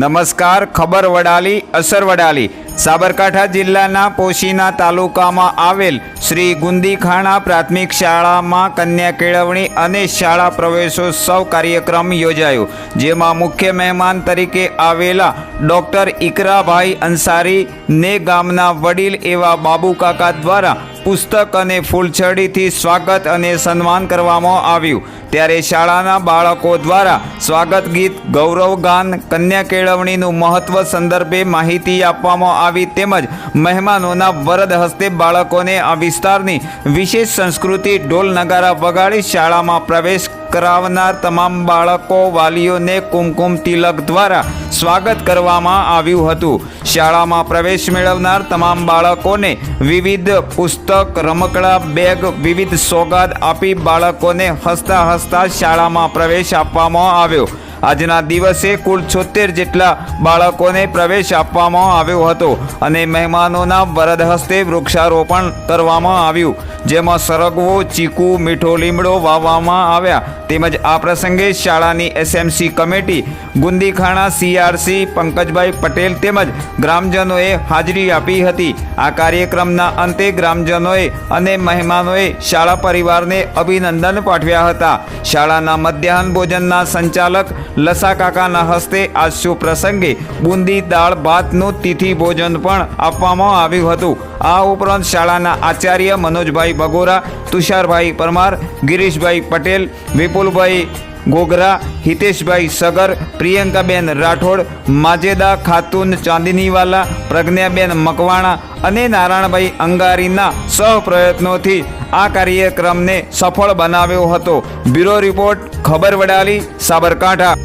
નમસ્કાર, ખબર વડાલી, અસર વડાલી. સાબરકાંઠા જિલ્લાના પોશીના તાલુકામાં આવેલ શ્રી ગુંદીખાણા પ્રાથમિક શાળામાં કન્યા કેળવણી અને શાળા પ્રવેશોત્સવ કાર્યક્રમ યોજાયો, જેમાં મુખ્ય મહેમાન તરીકે આવેલા ડોક્ટર ઇકરાભાઈ અંસારી ને ગામના વડીલ એવા બાબુ કાકા દ્વારા પુસ્તક અને ફૂલછડીથી સ્વાગત અને સન્માન કરવામાં આવ્યું. ત્યારે શાળાના બાળકો દ્વારા સ્વાગત ગીત, ગૌરવ ગાન, કન્યા કેળવણીનું મહત્વ સંદર્ભે માહિતી આપવામાં આવી તેમજ મહેમાનોના વરદ હસ્તે બાળકોને આ વિસ્તારની વિશેષ સંસ્કૃતિ ઢોલ નગારા વગાડી શાળામાં પ્રવેશ કરાવનાર તમામ બાળકો, વાલીઓને કુમકુમ તિલક દ્વારા સ્વાગત કરવામાં આવ્યું હતું. શાળામાં પ્રવેશ મેળવનાર તમામ બાળકોને વિવિધ પુસ્તક, રમકડા, બેગ, વિવિધ સોગાદ આપી બાળકોને હસતા હસતા શાળામાં પ્રવેશ આપવામાં આવ્યો. આજના દિવસે કુલ છોતેર જેટલા બાળકોને પ્રવેશ આપવામાં આવ્યો હતો અને મહેમાનોના વરદ હસ્તે વૃક્ષારોપણ કરવામાં આવ્યું. જેમાં સરગવો, ચીકુ, મીઠો લીમડો વાવવામાં આવ્યા. તેમજ આ પ્રસંગે શાળાની SMC committee, Gundikhana CRC, Pankajbhai Patel તેમજ ગ્રામજનોએ હાજરી આપી હતી. આ કાર્યક્રમના અંતે ગ્રામજનોએ અને મહેમાનોએ શાળા પરિવારને અભિનંદન પાઠવ્યા હતા. શાળાના મધ્યાહન ભોજનના સંચાલક લસા કાકાના હસ્તે આ શુભ પ્રસંગે બુંદી દાળ ભાતનું તિથિ ભોજન પણ આપવામાં આવ્યું હતું. આ ઉપરાંત શાળાના આચાર્ય મનોજભાઈ બગોરા તુષારભાઈ પરમાર, ગિરીશભાઈ પટેલ, વિપુલભાઈ ગોગરા, હિતેશભાઈ સગર, પ્રિયંકાબેન રાઠોડ, માજેદા ખાતુન ચાંદનીવાલા, પ્રજ્ઞાબેન મકવાણા અને નારાયણભાઈ અંગારીના સહપ્રયત્નોથી આ કાર્યક્રમને સફળ બનાવ્યો હતો. બ્યુરો રિપોર્ટ, ખબર વડાલી, સાબરકાંઠા.